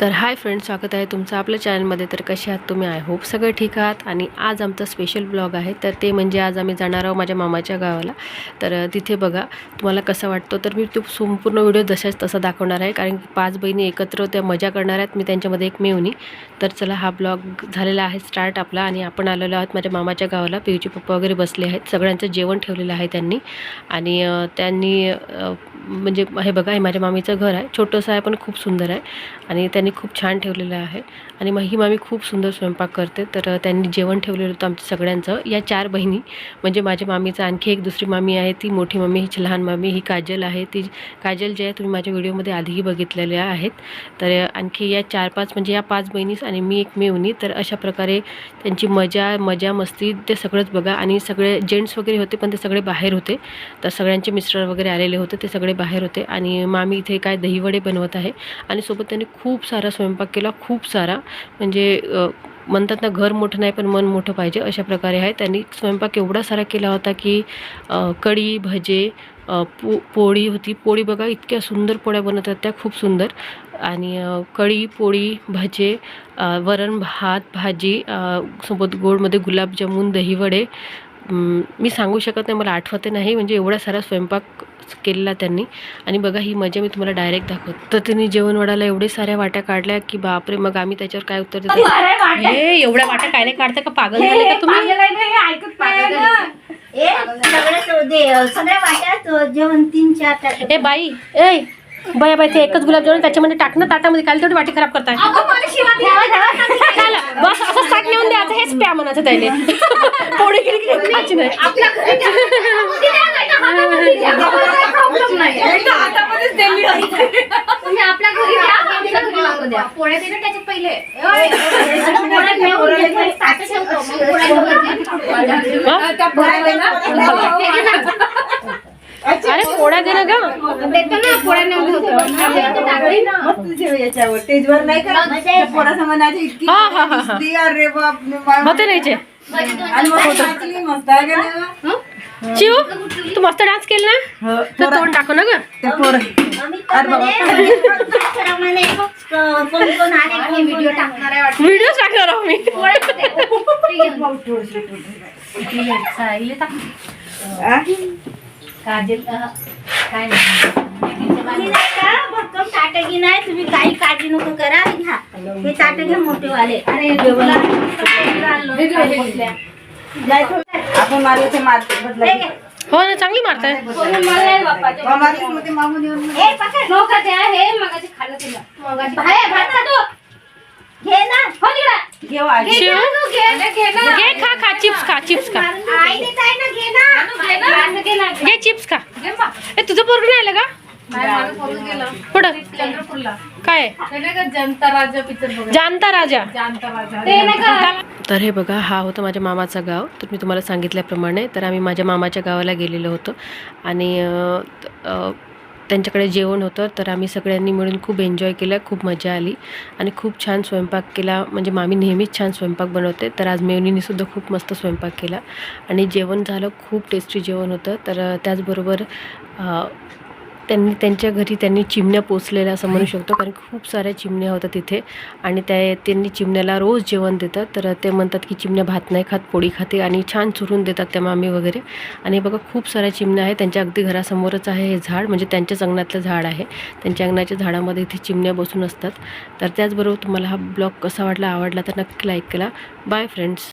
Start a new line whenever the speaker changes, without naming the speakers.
तर hi friends स्वागत आहे तुमचं आपल्या चॅनलमध्ये तर कसे आहात तुम्ही? आय होप सगळं ठीक आहात. आणि आज आमचा स्पेशल ब्लॉग आहे. तर ते म्हणजे आज आम्ही जाणार आहोत माझ्या मामाच्या गावाला. तर तिथे बघा तुम्हाला कसा वाटतो? तर मी तो संपूर्ण व्हिडिओ जशाच तसा दाखवणार आहे. कारण की पाच बहिणी एकत्र त्या मजा करणार आहेत. मी त्यांच्यामध्ये एक मेवणी तर चला हा ब्लॉग झालेला आहे स्टार्ट आपला. आणि आपण आलेलो आहोत माझ्या मामाच्या गावाला. पिऊचे पप्पा वगैरे बसले आहेत. सगळ्यांचं जेवण ठेवलेलं आहे त्यांनी. आणि त्यांनी म्हणजे हे बघा हे माझ्या मामीचं घर आहे. छोटंसं आहे पण खूप सुंदर आहे. आणि त्यांनी खूप छान ठेवलेलं आहे. आणि मग ही मामी खूप सुंदर स्वयंपाक करते. तर त्यांनी जेवण ठेवलेलं होतं आमच्या सगळ्यांचं. या चार बहिणी म्हणजे माझ्या मामीचं आणखी एक दुसरी मामी आहे. ती मोठी मामी हिची लहान मामी ही काजल आहे. ती काजल जी आहे तुम्ही माझ्या व्हिडिओमध्ये आधीही बघितलेल्या आहेत. तर आणखी या चार पाच म्हणजे या पाच बहिणीस आणि मी एक मेवणी तर अशा प्रकारे त्यांची मजा मजा मस्ती ते सगळंच बघा. आणि सगळे जेंट्स वगैरे होते पण ते सगळे बाहेर होते. तर सगळ्यांचे मिस्टर वगैरे आलेले होते ते सगळे बाहेर होते. आणि मामी इथे काय दहीवडे बनवत आहे. आणि सोबत त्यांनी खूप सारे स्वयंपाक केला खूप सारा. म्हणजे म्हणतात ना घर मोठं नाही पण मन मोठं पाहिजे अशा प्रकारे आहे. त्यांनी स्वयंपाक एवढा सारा केला होता की कढी भजे पो पोळी होती. पोळी बघा इतक्या सुंदर पोळ्या बनवतात त्या खूप सुंदर. आणि कढी पोळी भजे वरण भात भाजी सोबत गोडमध्ये गुलाबजामुन दहीवडे. मी सांगू शकत नाही मला आठवते नाही. म्हणजे एवढा सारा स्वयंपाक केलेला त्यांनी. आणि बघा ही मजा मी तुम्हाला डायरेक्ट दाखवतो. तर त्यांनी जेवण वाढायला एवढे साऱ्या वाट्या काढल्या की बापरे मग आम्ही त्याच्यावर काय उत्तर देतो? हे एवढ्या वाट्या कायले काढता का? पागल झाले का तुम्ही?
ए,
बाई ए बाया बाई ते एकच गुलाबजामुन त्याच्यामध्ये टाक ना ताटामध्ये. काल तेवढी वाटी खराब करताय. बस असंच ताट नेऊन द्यायचं हेच प्या म्हणायचं त्याले. पोळी खायची नाही.
तुम्ही आपल्या घरी द्या आमच्या घरी नको द्या. पोळ्या दे ना त्याच्यात पहिले.
पोळ्या घेऊन घे.
ताटं ठेवतो, मग पोळ्या
हा? अरे पोळ्या दे ना ग.
देतो ना पोळ्या नेऊन ठेवतो. आम्ही इथे टाकली ना.
मस्त जेव याच्यावर. स्टेजवर नाही का इतकी
हा, हा, हा, हा.
दिसली, अरे बाप रे आणि मग नाचली मस्त आहे का नाही?
शिव तू मस्त डान्स केला ना
हो,
तर तोंड टाकू ना ग
ते पोरं.
आम्ही तर म्हणे, तर म्हणे, कोण कोण आले
आणि
कोण
व्हिडिओ
कोण
टाकणार आहे वाटतं.
व्हिडिओ टाकणार आहो मी
आ?
काजल अह, काय नाही
नाही का भक्कम ताटगी नाही तुम्ही काही काळजी नको करा घ्या हे ताट घ्या मोठेवाले अरे
आपण ते मारते.
हो ना चांगली मारताय.
मला नाही बाप्पा ते
मामालीच मध्ये मागून येऊन
ए पकड
नका ते आहे.
घे ना.
हो तिकडे. घे
खा खा चिप्स खा चिप्स खा.
घे ना
घे ना. असं घे ना.
घे चिप्स खा. ए तुझं पोरग नाही आलं का? पुढं
चंद्रपूरला.
काय?
जनता राजा पिक्चर बघा
जानता राजा. तर हे बघा हा होता माझ्या मामाचा गाव. तर मी तुम्हाला सांगितल्याप्रमाणे तर आम्ही माझ्या मामाच्या गावाला गेलेलो होतो. आणि त्यांच्याकडे जेवण होतं तर आम्ही सगळ्यांनी मिळून खूप एन्जॉय केलं खूप मजा आली. आणि खूप छान स्वयंपाक केला. म्हणजे मामी नेहमीच छान स्वयंपाक बनवते. तर आज मेवणीनीसुद्धा खूप मस्त स्वयंपाक केला. आणि जेवण झालं खूप टेस्टी जेवण होतं. तर त्याचबरोबर त्यांनी त्यांच्या घरी त्यांनी चिमण्या पोचलेल्या असं म्हणू शकतो. कारण खूप साऱ्या चिमण्या होत्या तिथे. आणि त्या त्यांनी चिमण्याला रोज जेवण देतात. तर ते म्हणतात की चिमण्या भात नाही खात पोळी खाते आणि छान चुरून देतात त्या मामी वगैरे. आणि बघा खूप साऱ्या चिमण्या आहेत. त्यांच्या अगदी घरासमोरच आहे हे झाड. म्हणजे त्यांच्याच अंगणातलं झाड आहे. त्यांच्या अंगणाच्या झाडामध्ये इथे चिमण्या बसून असतात. तर त्याचबरोबर तुम्हाला हा ब्लॉग कसा वाटला आवडला तर नक्की लाईक केला बाय फ्रेंड्स